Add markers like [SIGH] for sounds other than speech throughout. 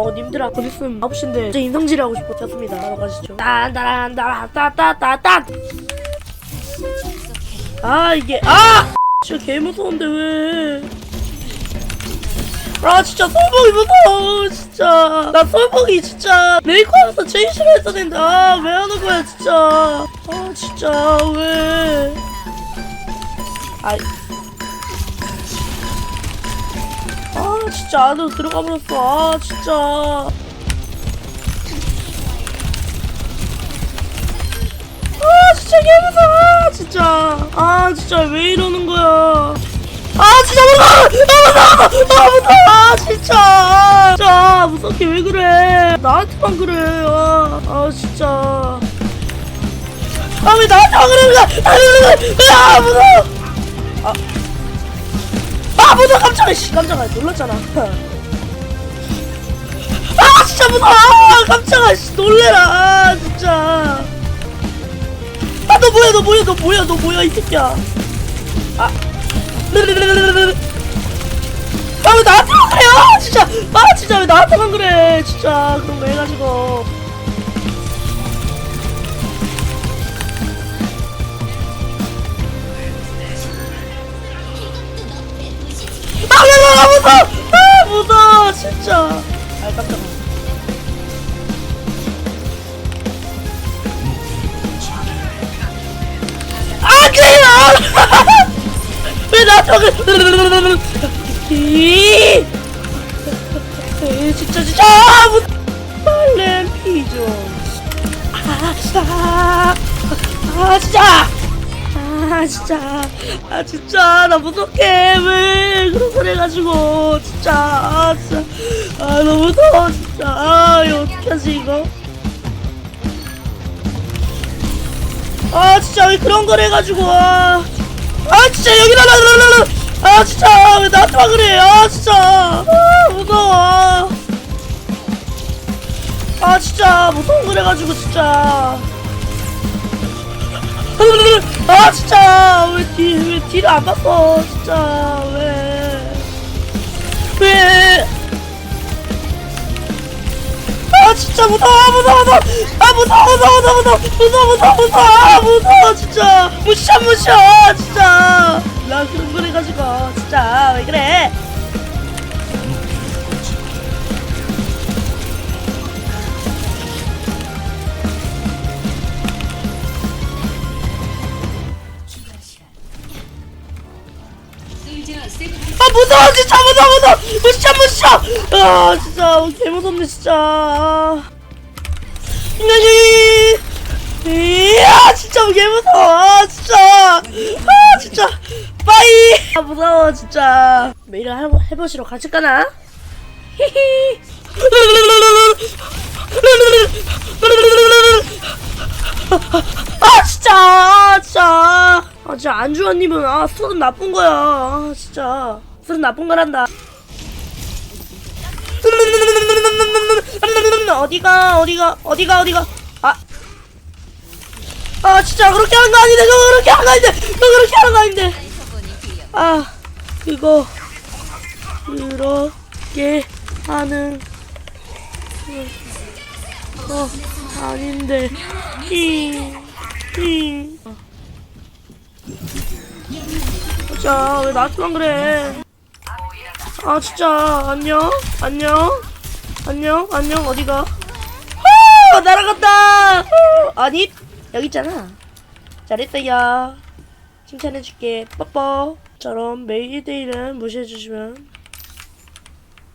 어 님들아 곧 있으면 9시인데 저 인성질 하고 싶어 졌습니다. 바로 가시죠. 딴따란따란따따따딴 아 이게 아! 진짜 개 무서운데 왜. 아 진짜 솔복이 무서워 진짜. 나 솔복이 진짜 메이크업에서 제일 싫어했던 앤데 아왜 하는 거야 진짜. 아 진짜 왜. 아, 아 진짜 안으로 들어가 버렸어. 아 진짜. 아 진짜 개 무서워. 진짜. 아 진짜 왜 이러는 거야. 아 진짜 무서워. 아 무서워. 아 무서워. 아, 진짜. 진짜. 무섭게 왜 그래? 나한테만 그래. 아, 아 진짜. 아 왜 나한테만 아, 아, 아 무서워. 아, 아 무서워 깜짝이야 씨 깜짝이야 놀랐잖아. [LAUGHS] 아 진짜 무서워. 아, 깜짝이야 씨 놀래라. 아 진짜. 아 너 뭐야 너 뭐야 너 뭐야 너 뭐야 이 새끼야. 아. 아왜 나한테만 그래 아 진짜. 아 진짜 왜 나한테만 그래? 진짜 그런 거 해가지고 무서워 아 무서워 진짜. 아 깜짝아 아 그래요 [LAUGHS] 왜 나한테 진짜 진짜. 아, 무 빨래 피좀 아, 아, 아 진짜 아 진짜. 아 진짜. 나 무섭게 왜 그런 소리 해가지고. 진짜. 아 진짜. 아 너무 무서워 진짜. 아 이거 어떻게 하지 이거? 아 진짜 왜 그런 걸 해가지고. 아, 아 진짜 여기다 놔놔놔놔 아 진짜. 왜 나한테만 그래. 아 진짜. 아 무서워. 아 진짜 무서운 걸 해가지고 진짜 아 진짜. 왜 뒤 왜 뒤를 안 봤어? 진짜. 왜. 왜? 아 진짜 무서워. 무서워 무서워. 아 무서워 무서워 무서워 무서워. 무서워 무서워 무서워. 아 무서워 진짜. 무시야 무시야 진짜. 나 그런 걸 해가지고 진짜. 왜 그래 아 무서워 진짜 무서워 무서워. 무시야 무시야 아 진짜 개 무섭네 진짜. 아. 이야 진짜 개 무서워. 아 진짜. 아 진짜. 빠이. 아 무서워 진짜. 해보, 해보시러 가실까나? 히히 아 진짜 아 진짜 아 진짜 안주환님은 아 술은 나쁜 거야. 아 진짜. 술은 나쁜 거란다. 어디가 어디가 어디가 어디가? 아. 아 진짜 그렇게 하는 거 아닌데 너 그렇게 하는 거 아닌데 너 그렇게 하는 거 아닌데. 아 그거 그렇게 하는 거 아닌데. 잉잉 진짜. 왜 나한테만 그래? 아 진짜. 안녕? 안녕? 안녕? 안녕? 어디가? 호 날아갔다! 호! 아니 여기 있잖아. 잘했어요. 칭찬해줄게. 뽀뽀처럼 매일 1대1은 무시해주시면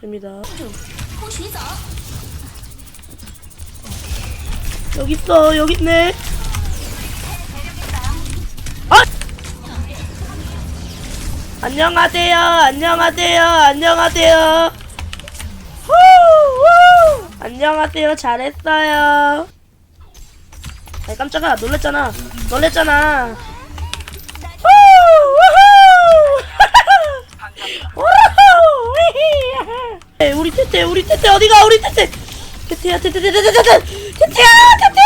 됩니다. 여기 있어. 여기 있네. 안녕하세요. 안녕하세요. 안녕하세요. 후, 후. 안녕하세요. 잘했어요. 아이 깜짝아. 놀랬잖아. 놀랬잖아. 후, 우후. 에, [LAUGHS] 우리 테테 우리 테테 어디가? 우리 테테 테테야 테테 테테 테테 테테 테테야! 테테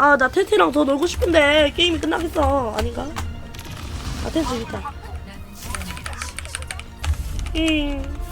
아, 나 테테랑 더 놀고 싶은데 게임이 끝나겠어. 아닌가? 아, 테테 있다. 음.